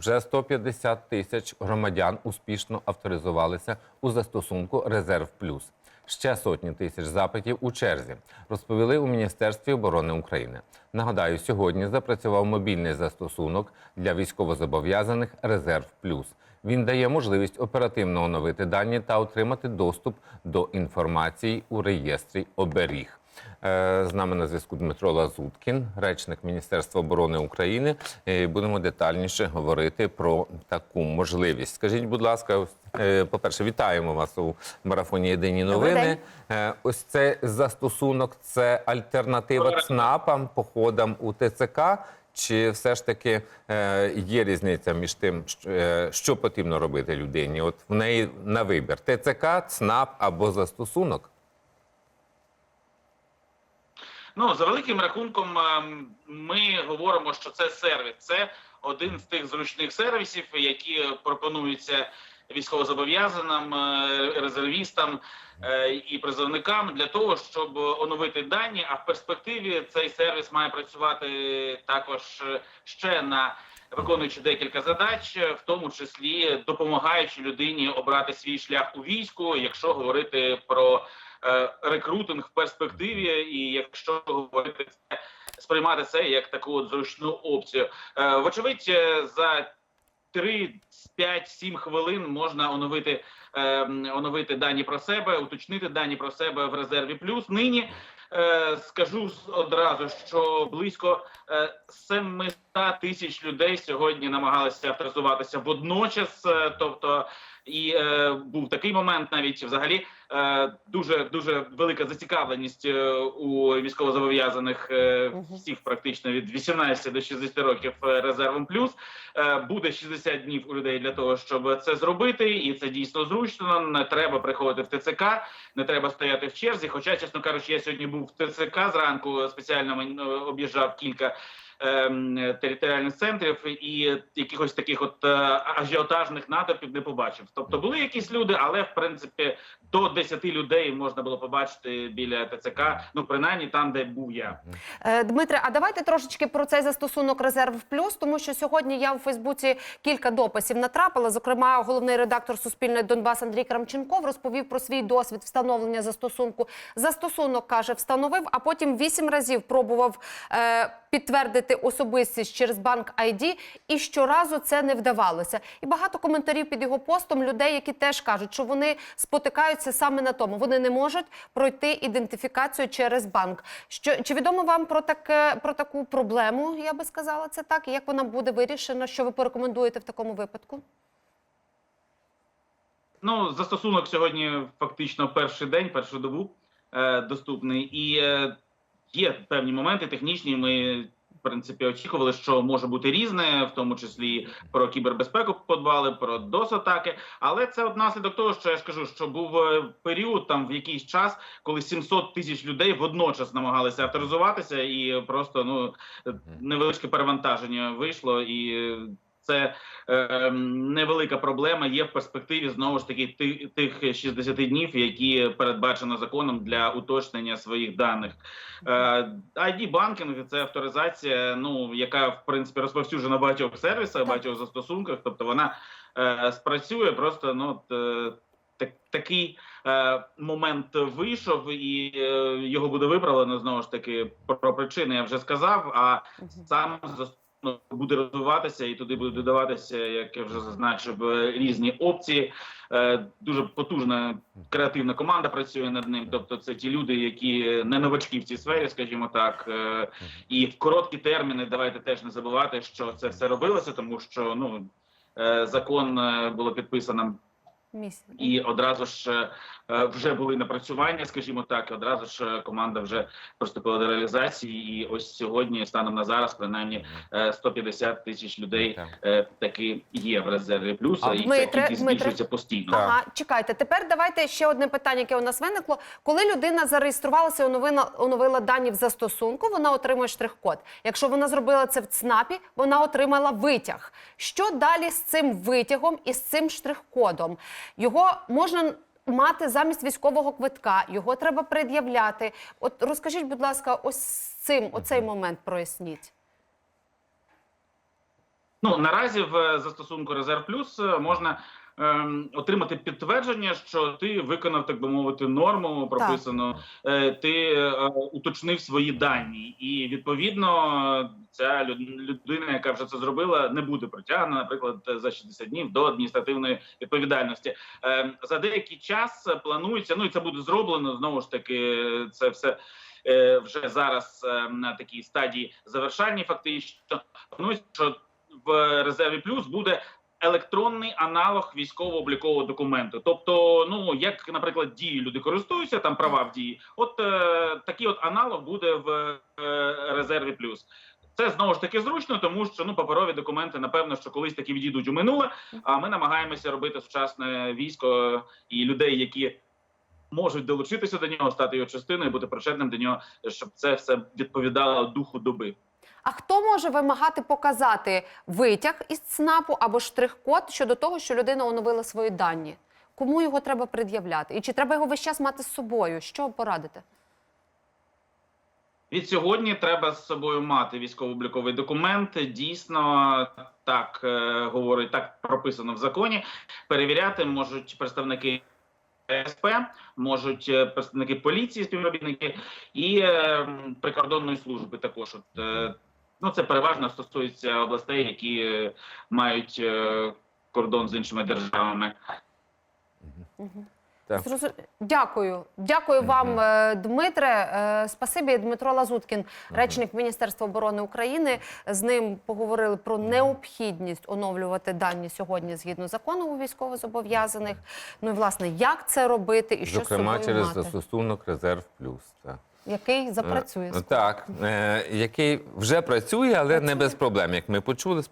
вже 150 тисяч громадян успішно авторизувалися у застосунку Резерв Плюс. Ще сотні тисяч запитів у черзі розповіли у Міністерстві оборони України. Нагадаю, сьогодні запрацював мобільний застосунок для військовозобов'язаних Резерв Плюс. Він дає можливість оперативно оновити дані та отримати доступ до інформації у реєстрі оберіг. Е, З нами на зв'язку Дмитро Лазуткін, речник Міністерства оборони України. Е, Будемо детальніше говорити про таку можливість. Скажіть, будь ласка, е, по-перше, вітаємо вас у марафоні Єдині новини. Ось це застосунок, це альтернатива ЦНАПам, походам у ТЦК. Чи все ж таки є різниця між тим, що потрібно робити людині? От в неї на вибір ТЦК, ЦНАП або застосунок? Ну, за великим рахунком, ми говоримо, що це сервіс. Це один з тих зручних сервісів, які пропонуються військовозобов'язаним, е, резервістам е, і призовникам для того, щоб оновити дані. А в перспективі цей сервіс має працювати також ще на виконуючи декілька задач, в тому числі допомагаючи людині обрати свій шлях у війську, якщо говорити про рекрутинг в перспективі, і якщо говорити це, сприймати це як таку от зручну опцію. Е, Вочевидь, е, за 3, 5, 7 хвилин можна оновити, е, оновити дані про себе, уточнити дані про себе в резерві плюс. Нині е, скажу одразу, що близько е, 700 тисяч людей сьогодні намагалися авторизуватися водночас, е, тобто. І е, був такий момент, навіть взагалі е, дуже дуже велика зацікавленість е, у військовозобов'язаних е, всіх, практично від 18 до 60 років е, резервом плюс. Е, буде 60 днів у людей для того, щоб це зробити, і це дійсно зручно. Не треба приходити в ТЦК, не треба стояти в черзі. Хоча, чесно кажучи, я сьогодні був в ТЦК зранку, спеціально мен- об'їжджав кілька. Ем, Територіальних центрів і якихось таких от е, ажіотажних натовпів не побачив. Тобто були якісь люди, але в принципі до 10 людей можна було побачити біля ТЦК. Ну принаймні там, де був я. Е, Дмитре, а давайте трошечки про цей застосунок Резерв Плюс, тому що сьогодні я у Фейсбуці кілька дописів натрапила. Зокрема, головний редактор Суспільної Донбас Андрій Крамченков розповів про свій досвід встановлення застосунку. Застосунок каже, встановив, а потім вісім разів пробував е, підтвердити особистість через банк ID, і щоразу це не вдавалося. І багато коментарів під його постом людей, які теж кажуть, що вони спотикаються саме на тому. Вони не можуть пройти ідентифікацію через банк. Що чи відомо вам про таке про таку проблему? Я би сказала це так. Як вона буде вирішена? Що ви порекомендуєте в такому випадку? Ну, застосунок сьогодні фактично перший день, першу добу е, доступний, і е, є певні моменти технічні. Ми в принципі очікували, що може бути різне, в тому числі про кібербезпеку подбали, про DOS-атаки. Але це от наслідок того, що я ж кажу, що був е, період там в якийсь час, коли 700 тисяч людей водночас намагалися авторизуватися, і просто ну невеличке перевантаження вийшло і. Це е, невелика проблема є в перспективі знову ж таки ти- тих 60 днів, які передбачено законом для уточнення своїх даних. Е, id банкінг це авторизація, ну яка в принципі розповсюджена в багатьох сервісах, Так. багатьох застосунках. Тобто вона е, спрацює просто ну. от, е, так, такий е, момент вийшов, і е, його буде виправлено знову ж таки про причини я вже сказав. А сам застосунок буде розвиватися і туди будуть додаватися, як я вже зазначив, е, різні опції. Е, Дуже потужна креативна команда працює над ним. Тобто, це ті люди, які не новачки в цій сфері, скажімо так, Е, і в короткі терміни давайте теж не забувати, що це все робилося, тому що ну закон було підписано Місяць. і одразу ж е, вже були напрацювання, скажімо так, і одразу ж е, команда вже приступила до реалізації. І ось сьогодні, станом на зараз, принаймні е, 150 тисяч людей Так. е, таки є в резерві плюса, А, і ця Дмитре, кількість Дмитре. збільшується постійно. Ага, чекайте. Тепер давайте ще одне питання, яке у нас виникло. Коли людина зареєструвалася, оновила, оновила дані в застосунку, вона отримує штрих-код. Якщо вона зробила це в ЦНАПі, вона отримала витяг. Що далі з цим витягом і з цим штрих-кодом? Його можна мати замість військового квитка, його треба пред'являти. От розкажіть, будь ласка, ось цим, оцей момент проясніть. Ну наразі в застосунку Резерв Плюс е, можна отримати підтвердження, що ти виконав, так би мовити, норму прописану, е, ти е, уточнив свої дані, і відповідно ця людина, яка вже це зробила, не буде притягнена, наприклад, за 60 днів до адміністративної відповідальності. Ем, за деякий час планується. Ну і це буде зроблено знову ж таки. Це все. е, Вже зараз е, на такій стадії завершальні, фактично що в резерві плюс буде електронний аналог військово-облікового документу. Тобто, ну як, наприклад, дії люди користуються там права в дії, от е, такий от аналог буде в е, резерві плюс. Це знову ж таки зручно, тому що ну паперові документи, напевно, що колись таки відійдуть у минуле. А ми намагаємося робити сучасне військо і людей, які можуть долучитися до нього, стати його частиною, бути причетним до нього, щоб це все відповідало духу доби. А хто може вимагати показати витяг із ЦНАПу або штрих-код щодо того, що людина оновила свої дані? Кому його треба пред'являти? І чи треба його весь час мати з собою? Що порадите? Від сьогодні треба з собою мати військово-обліковий документ. Дійсно, так е, говорить, так прописано в законі. Перевіряти можуть представники СП, можуть е, представники поліції, співробітники і е, прикордонної служби. Також от е, ну це переважно стосується областей, які е, мають е, кордон з іншими державами. Так. Дякую. Дякую вам, е, Дмитре. Спасибі, Дмитро Лазуткін, речник Міністерства оборони України. З ним поговорили про необхідність оновлювати дані сьогодні згідно закону у військовозобов'язаних. Ну і власне, як це робити і що Зокрема, собою через мати, застосунок Резерв Плюс. Так. Який запрацює. скоро. Так, е, який вже працює, але не без проблем, як ми почули.